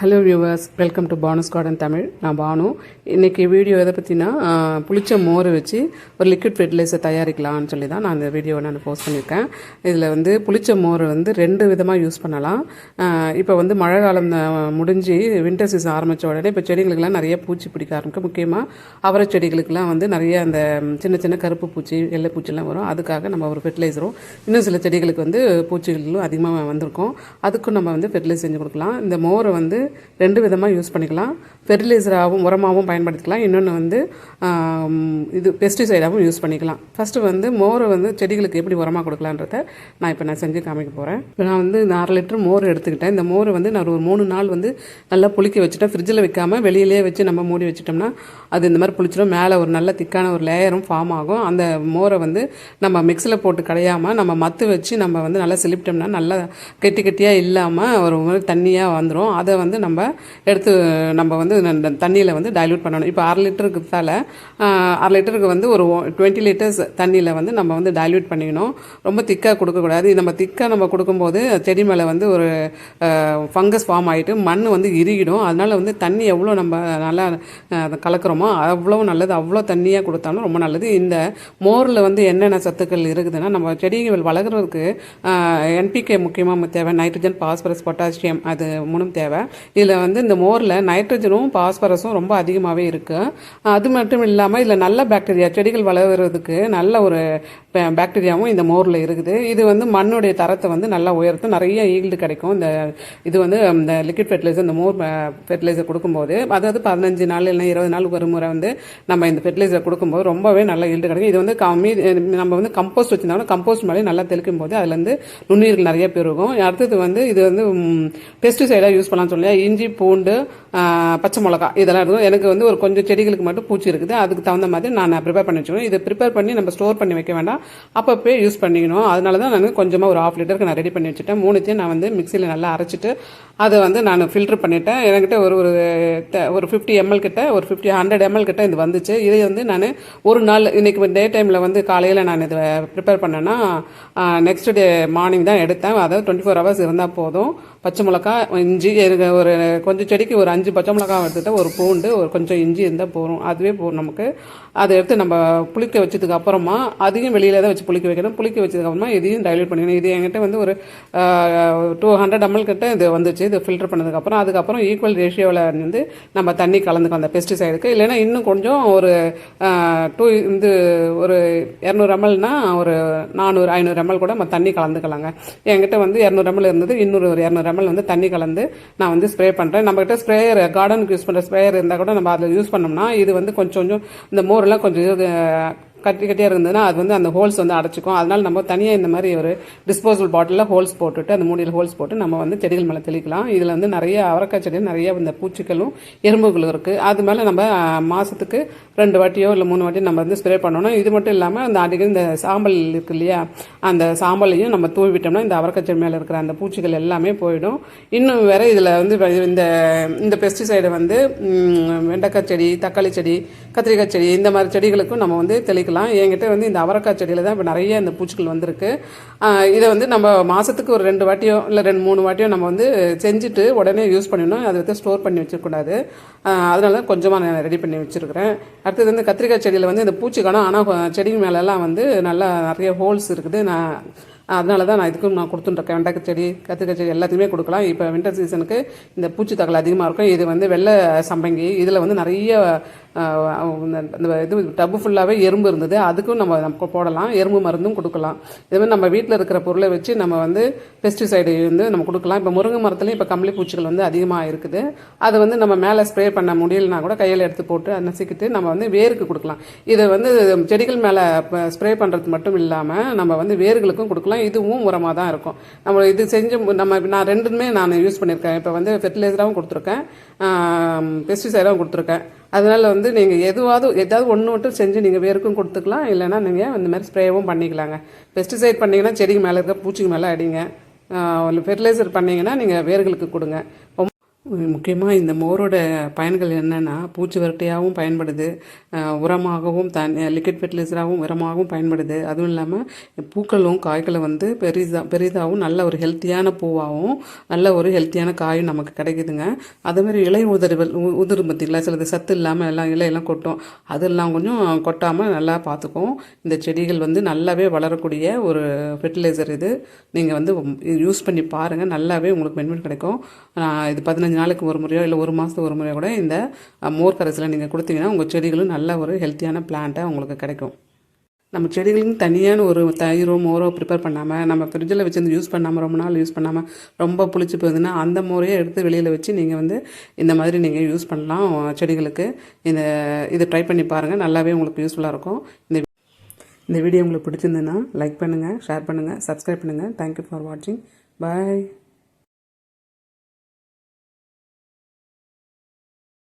Hello viewers welcome to Banu's garden Tamil நான் பானு. இன்னைக்கு video எதை பற்றினா புளிச்ச மோரை வச்சு ஒரு லிக்விட் ஃபெர்டிலைசர் தயாரிக்கலாம்னு சொல்லி தான் நான் இந்த வீடியோவை நான் போஸ்ட் பண்ணியிருக்கேன். இதில் வந்து புளிச்ச மோரை வந்து ரெண்டு விதமாக யூஸ் பண்ணலாம். இப்போ வந்து மழை காலம் முடிஞ்சு வின்டர் சீசன் ஆரம்பித்த உடனே இப்போ செடிகளுக்கெல்லாம் நிறைய பூச்சி பிடிக்க ஆரம்பிக்கும். முக்கியமாக அவரை செடிகளுக்கெல்லாம் வந்து நிறைய அந்த சின்ன சின்ன கருப்பு பூச்சி வெள்ளை பூச்சிலாம் வரும். அதுக்காக நம்ம ஒரு ஃபெர்டிலைசரும் இன்னும் சில செடிகளுக்கு வந்து பூச்சிகளும் அதிகமாக வந்திருக்கும். அதுக்கும் நம்ம வந்து ஃபெர்டிலைஸ் செஞ்சு கொடுக்கலாம். இந்த மோரை வந்து ரெண்டு விதமாக யூஸ் பண்ணிக்கலாம். ஃபெர்டிலைசராகவும் உரமாகவும் பயன்படுத்திக்கலாம். இன்னொன்று வந்து இது பெஸ்டிசைடாகவும் யூஸ் பண்ணிக்கலாம். ஃபஸ்ட்டு வந்து மோரை வந்து செடிகளுக்கு எப்படி உரமாக கொடுக்கலான்றத நான் இப்போ நான் செஞ்சு காமிக்க போகிறேன் இப்போ நான் வந்து இந்த அரை லிட்டர் மோர் எடுத்துக்கிட்டேன். இந்த மோரை வந்து நான் ஒரு மூணு நாள் வந்து நல்லா புளிக்க வச்சுட்டேன். ஃப்ரிட்ஜில் வைக்காமல் வெளியிலே வச்சு நம்ம மூடி வச்சுட்டோம்னா அது இந்த மாதிரி புளிச்சிடும் மேலே ஒரு நல்ல திக்கான ஒரு லேயரும் ஃபார்ம் ஆகும். அந்த மோரை வந்து நம்ம மிக்ஸியில் போட்டு கடையாமல் நம்ம மத்து வச்சு நம்ம வந்து நல்லா சிலிப்பிட்டோம்னா நல்லா கெட்டி கெட்டியாக இல்லாமல் ஒரு தண்ணியாக வந்துடும் அதை வந்து நம்ம எடுத்து நம்ம வந்து தண்ணியில் வந்து டைல்யூட் பண்ணணும். இப்போ அரை லிட்டருக்கு தால அரை லிட்டருக்கு வந்து ஒரு டுவெண்ட்டி லிட்டர்ஸ் தண்ணியில் வந்து நம்ம வந்து டைல்யூட் பண்ணிக்கணும். ரொம்ப திக்காக கொடுக்கக்கூடாது நம்ம திக்காக நம்ம கொடுக்கும்போது செடி மேலே வந்து ஒரு ஃபங்கஸ் ஃபார்ம் ஆகிட்டு மண் வந்து இறுகிடும். அதனால் வந்து தண்ணி எவ்வளோ நம்ம நல்லா கலக்கிறோமோ அவ்வளோ நல்லது. அவ்வளோ தண்ணியாக கொடுத்தாலும் ரொம்ப நல்லது. இந்த மோரில் வந்து என்னென்ன சத்துக்கள் இருக்குதுன்னா நம்ம செடிகள் வளர்கிறதுக்கு என்பிகே முக்கியமாக தேவை. நைட்ரஜன் பாஸ்பரஸ் பொட்டாசியம் அது மூணும் தேவை. இதில் வந்து இந்த மோரில் நைட்ரஜனும் பாஸ்பரஸும் ரொம்ப அதிகமாகவே இருக்குது அது மட்டும் இல்லாமல் இதில் நல்ல பாக்டீரியா செடிகள் வளர்கிறதுக்கு நல்ல ஒரு பாக்டீரியாவும் இந்த மோரில் இருக்குது. இது வந்து மண்ணுடைய தரத்தை வந்து நல்லா உயர்த்தும். நிறைய ஈல்டு கிடைக்கும். இந்த இது வந்து இந்த லிக்விட் ஃபெர்டிலைசர் இந்த மோர் ஃபெர்டிலைசர் கொடுக்கும்போது அதாவது பதினஞ்சு நாள் இல்லைனா இருபது நாள் ஒரு முறை வந்து நம்ம இந்த ஃபெர்டிலைசர் கொடுக்கும்போது ரொம்பவே நல்ல ஈல்டு கிடைக்கும். இது வந்து கம்மி நம்ம வந்து கம்போஸ்ட் வச்சுருந்தாலும் கம்போஸ்ட் மேலே நல்லா தெளிக்கும் போது அதுலேருந்து நுண்ணுயிர்கள் நிறைய பெருகும். அடுத்தது வந்து இது வந்து பெஸ்டிசைடாக யூஸ் பண்ணலாம்னு சொல்லி இஞ்சி பூண்டு பச்சை மிளகா இதெல்லாம் இருக்கும். எனக்கு வந்து ஒரு கொஞ்சம் செடிகளுக்கு மட்டும் பூச்சி இருக்குது. அதுக்கு தகுந்த மாதிரி நான் ப்ரிப்பேர் பண்ணி வச்சுக்கணும். இதை ப்ரிப்பேர் பண்ணி நம்ம ஸ்டோர் பண்ணி வைக்க வேண்டாம். அப்பப்போ யூஸ் பண்ணிக்கணும். அதனால தான் நான் கொஞ்சமாக ஒரு ஆஃப் லிட்டருக்கு நான் ரெடி பண்ணி வச்சுட்டேன். மூணுத்தையும் நான் வந்து மிக்சியில் நல்லா அரைச்சிட்டு அதை வந்து நான் ஃபில்டர் பண்ணிட்டேன். என்கிட்ட ஒரு ஒரு ட- ஒரு ஃபிஃப்டி எம்எல் கிட்ட ஒரு ஃபிஃப்டி ஹண்ட்ரட் எம்எல் கிட்ட இது வந்துச்சு. இதை வந்து நான் ஒரு நாள் இன்றைக்கி டே டைமில் வந்து காலையில் நான் இதை ப்ரிப்பேர் பண்ணேன்னா நெக்ஸ்ட் டே மார்னிங் தான் எடுத்தேன். அதாவது டுவெண்ட்டி ஃபோர் ஹவர்ஸ் இருந்தால் போதும். பச்சை மிளகா இஞ்சி ஒரு கொஞ்சம் செடிக்கு ஒரு அஞ்சு பச்சை மிளகா எடுத்துட்டு ஒரு பூண்டு ஒரு கொஞ்சம் இஞ்சி இருந்தால் போதும். அதுவே போகும் நமக்கு. அதை எடுத்து நம்ம புளிக்க வச்சதுக்கு அப்புறமா அதையும் வெளியில் தான் வச்சு புளிக்க வைக்கணும். புளிக்க வச்சதுக்கு அப்புறமா இதையும் டைல்யூட் பண்ணிக்கணும். இது என்கிட்ட வந்து ஒரு டூ ஹண்ட்ரட் எம்எல் கிட்ட இது வந்துச்சு. இது ஃபில்டர் பண்ணதுக்கப்புறம் அதுக்கப்புறம் ஈக்குவல் ரேஷியோவில் வந்து நம்ம தண்ணி கலந்துக்கலாம் அந்த பெஸ்டிசைடுக்கு இல்லைன்னா இன்னும் கொஞ்சம் ஒரு டூ இது ஒரு இரநூறு எம்எல்னா ஒரு நானூறு ஐநூறு எம்எல் கூட நம்ம தண்ணி கலந்துக்கலாங்க. என்கிட்ட வந்து இரநூறு எம்எல் இருந்தது இன்னொரு ஒரு இரநூறு எம்எல் வந்து தண்ணி கலந்து நான் வந்து ஸ்ப்ரே பண்ணுறேன் நம்மகிட்ட ஸ்ப்ரேயர் கார்டனுக்கு யூஸ் பண்ணுற ஸ்ப்ரேயர் இருந்தால் கூட நம்ம அதில் யூஸ் பண்ணோம்னா இது வந்து கொஞ்சம் கொஞ்சம் இந்த மோரெல்லாம் கொஞ்சம் இது, கட்டி கட்டியாக இருந்ததுன்னா அது வந்து அந்த ஹோல்ஸ் வந்து அடைச்சிக்கும். அதனால் நம்ம தனியாக இந்த மாதிரி ஒரு டிஸ்போசபிள் பாட்டிலில் ஹோல்ஸ் போட்டுட்டு அந்த மூடியில் ஹோல்ஸ் போட்டு நம்ம வந்து செடிகள் மேலே தெளிக்கலாம். இதில் வந்து நிறைய அவரைக்காய் செடியில் நிறைய இந்த பூச்சிகளும் எறும்புகளும் இருக்குது அது மேலே நம்ம மாதத்துக்கு ரெண்டு வாட்டியோ இல்லை மூணு வாட்டியோ நம்ம வந்து ஸ்ப்ரே பண்ணணும். இது மட்டும் இல்லாமல் அந்த அடிக்கடி இந்த சாம்பல் இருக்கு இல்லையா? அந்த சாம்பலையும் நம்ம தூவி விட்டோம்னா இந்த அவரைக்காய் செடி மேலே இருக்கிற அந்த பூச்சிகள் எல்லாமே போயிடும். இன்னும் வேற இதில் வந்து இந்த இந்த பெஸ்டிசைடை வந்து வெண்டைக்காய் செடி தக்காளி செடி கத்திரிக்காய் செடி இந்த மாதிரி செடிகளுக்கும் நம்ம வந்து தெளிக்கலாம். என்கிட்ட வந்து இந்த அவரைக்காய் செடியில் தான் இப்போ நிறைய இந்த பூச்சிகள் வந்திருக்கு. இதை வந்து நம்ம மாதத்துக்கு ஒரு ரெண்டு வாட்டியோ இல்லை ரெண்டு மூணு வாட்டியோ நம்ம வந்து செஞ்சுட்டு உடனே யூஸ் பண்ணிடணும். அதை வந்து ஸ்டோர் பண்ணி வச்சிடக்கூடாது. அதனால தான் கொஞ்சமாக நான் ரெடி பண்ணி வச்சுருக்கிறேன். அடுத்தது வந்து கத்திரிக்காய் செடியில் வந்து இந்த பூச்சி கணம் ஆனால் செடி மேலெல்லாம் வந்து நல்லா நிறைய ஹோல்ஸ் இருக்குது. நான் அதனால தான் நான் இதுக்கும் நான் கொடுத்துட்டுருக்கேன். வெண்டைக்காய் செடி கத்திரிக்காய் செடி எல்லாத்தையுமே கொடுக்கலாம். இப்போ வின்டர் சீசனுக்கு இந்த பூச்சி தாக்கல் அதிகமாக இருக்கும். இது வந்து வெள்ளை சம்பங்கி இதில் வந்து நிறைய இந்த இந்த இது டப்பு ஃபுல்லாகவே எறும்பு இருந்தது. அதுக்கும் நம்ம நமக்கு போடலாம். எறும்பு மருந்தும் கொடுக்கலாம். இது மாதிரி நம்ம வீட்டில் இருக்கிற பொருளை வச்சு நம்ம வந்து பெஸ்டிசைடு வந்து நம்ம கொடுக்கலாம். இப்போ முருங்கை மரத்துலையும் இப்போ கம்பளி பூச்சிகள் வந்து அதிகமாக இருக்குது. அதை வந்து நம்ம மேலே ஸ்ப்ரே பண்ண முடியலனா கூட கையில் எடுத்து போட்டு அதை நசுக்கிட்டு நம்ம வந்து வேருக்கு கொடுக்கலாம். இதை வந்து செடிகள் மேலே ஸ்ப்ரே பண்ணுறது மட்டும் இல்லாமல் நம்ம வந்து வேர்களுக்கும் கொடுக்கலாம். இதுவும் உரமாக தான் இருக்கும். நம்ம இது செஞ்சு நம்ம நான் ரெண்டுமே நான் யூஸ் பண்ணியிருக்கேன். இப்போ வந்து ஃபெர்டிலைசராகவும் கொடுத்துருக்கேன். பெஸ்டிசைடாகவும் கொடுத்துருக்கேன். அதனால் வந்து நீங்கள் எதுவாவது எதாவது ஒன்று மட்டும் செஞ்சு நீங்கள் வேருக்கும் கொடுத்துக்கலாம். இல்லைன்னா நீங்கள் இந்த மாதிரி ஸ்ப்ரேவும் பண்ணிக்கலாங்க. பெஸ்டிசைட் பண்ணிங்கன்னா செடிக்கு மேலே இருக்க பூச்சிக்கு மேலே அடிங்க. ஃபெர்டிலைசர் பண்ணிங்கன்னா நீங்கள் வேர்களுக்கு கொடுங்க. ரொம்ப முக்கியமாக இந்த மோரோட பயன்கள் என்னென்னா பூச்சி விரட்டையாகவும் பயன்படுது. உரமாகவும் தன் லிக்விட் ஃபெர்டிலைசராகவும் உரமாகவும் பயன்படுது. அதுவும் இல்லாமல் பூக்களும் காய்களும் வந்து பெரிதா பெரிதாகவும் நல்ல ஒரு ஹெல்த்தியான பூவாகவும் நல்ல ஒரு ஹெல்த்தியான காயும் நமக்கு கிடைக்குதுங்க. அதேமாதிரி இலை உதறுகள் உ- உதிரும் பார்த்திங்களா சிலது சத்து இல்லாமல் எல்லாம் இலையெல்லாம் கொட்டும். அதெல்லாம் கொஞ்சம் கொட்டாமல் நல்லா பார்த்துக்கும் இந்த செடிகள் வந்து நல்லாவே வளரக்கூடிய ஒரு ஃபெர்டிலைசர் இது. நீங்கள் வந்து யூஸ் பண்ணி பாருங்கள் நல்லாவே உங்களுக்கு பெனிஃபிட் கிடைக்கும். இது பதினஞ்சு நாளைக்கு ஒரு முறையோ இல்லை ஒரு மாதத்துக்கு ஒரு முறையோ கூட இந்த மோர் கரைசலை நீங்கள் கொடுத்தீங்கன்னா உங்கள் செடிகளும் நல்ல ஒரு ஹெல்த்தியான பிளான்ட்டாக உங்களுக்கு கிடைக்கும். நம்ம செடிகளுக்கு தனியான ஒரு தயிரோ மோரோ ப்ரிப்பேர் பண்ணாமல் நம்ம ஃப்ரிட்ஜில் வச்சுருந்து யூஸ் பண்ணாமல் ரொம்ப நாள் யூஸ் பண்ணாமல் ரொம்ப புளிச்சு போகுதுன்னா அந்த முறையை எடுத்து வெளியில் வச்சு நீங்கள் வந்து இந்த மாதிரி நீங்கள் யூஸ் பண்ணலாம் செடிகளுக்கு. இந்த இதை ட்ரை பண்ணி பாருங்கள் நல்லாவே உங்களுக்கு யூஸ்ஃபுல்லாக இருக்கும். இந்த இந்த வீடியோ உங்களுக்கு பிடிச்சிருந்ததுன்னா லைக் பண்ணுங்கள் ஷேர் பண்ணுங்கள் சப்ஸ்கிரைப் பண்ணுங்கள் தேங்க்யூ ஃபார் வாட்சிங் பாய்